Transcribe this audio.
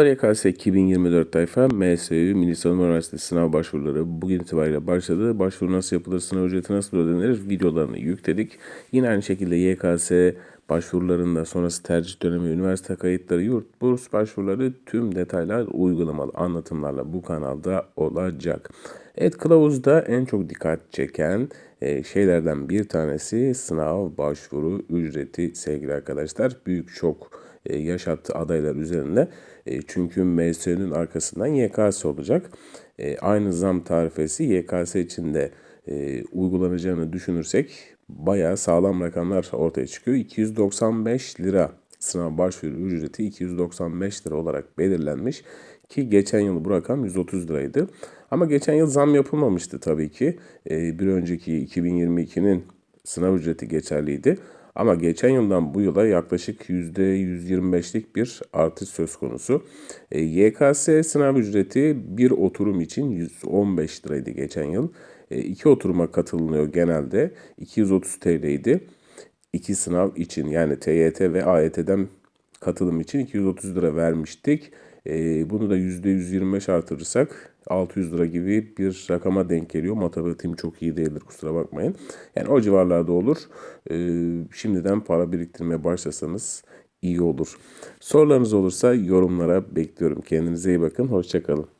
YKS 2024 tayfa MSU Milli Savunma Üniversitesi sınav başvuruları bugün itibariyle başladı. Başvuru nasıl yapılır, sınav ücreti nasıl ödenir videolarını yükledik. Yine aynı şekilde YKS başvurularında sonrası tercih dönemi, üniversite kayıtları, yurt, burs başvuruları tüm detaylar uygulamalı anlatımlarla bu kanalda olacak. Evet kılavuzda en çok dikkat çeken şeylerden bir tanesi sınav başvuru ücreti sevgili arkadaşlar. Büyük çok e, yaşattı adaylar üzerinde. E, çünkü MSÜ'nün arkasından YKS olacak. E, aynı zam tarifesi YKS için de uygulanacağını düşünürsek bayağı sağlam rakamlar ortaya çıkıyor. 295 lira sınav başvuru ücreti 295 lira olarak belirlenmiş ki geçen yıl bu rakam 130 liraydı. Ama geçen yıl zam yapılmamıştı tabii ki. E, bir önceki 2022'nin sınav ücreti geçerliydi. Ama geçen yıldan bu yıla yaklaşık %125'lik bir artış söz konusu. E, YKS sınav ücreti bir oturum için 115 liraydı geçen yıl. E, iki oturuma katılınıyor genelde. 230 TL'ydi. İki sınav için yani TYT ve AYT'den katılım için 230 lira vermiştik. E, bunu da %125 artırırsak 600 lira gibi bir rakama denk geliyor. Matematiğim çok iyi değildir kusura bakmayın. Yani o civarlarda olur. E, şimdiden para biriktirmeye başlasanız iyi olur. Sorularınız olursa yorumlara bekliyorum. Kendinize iyi bakın. Hoşçakalın.